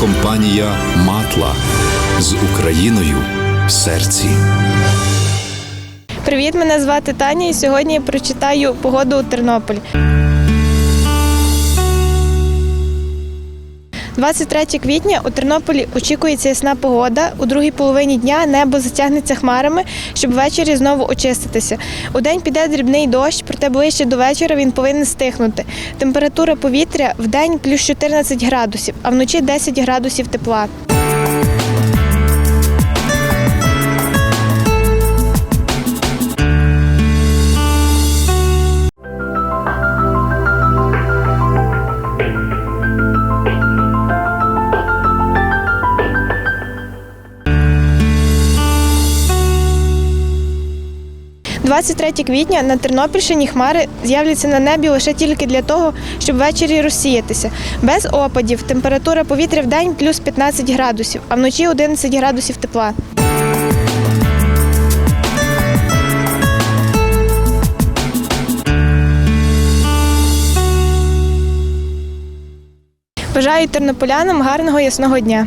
компанія Матла з Україною в серці. Привіт, мене звати Таня, і сьогодні я прочитаю погоду у Тернополі. 23 квітня у Тернополі очікується ясна погода. У другій половині дня небо затягнеться хмарами, щоб ввечері знову очиститися. У день піде дрібний дощ, проте ближче до вечора він повинен стихнути. Температура повітря в день плюс 14 градусів, а вночі 10 градусів тепла. – 23 квітня на Тернопільщині хмари з'являться на небі лише тільки для того, щоб ввечері розсіятися. Без опадів температура повітря в день плюс 15 градусів, а вночі 11 градусів тепла. Бажаю тернополянам гарного ясного дня.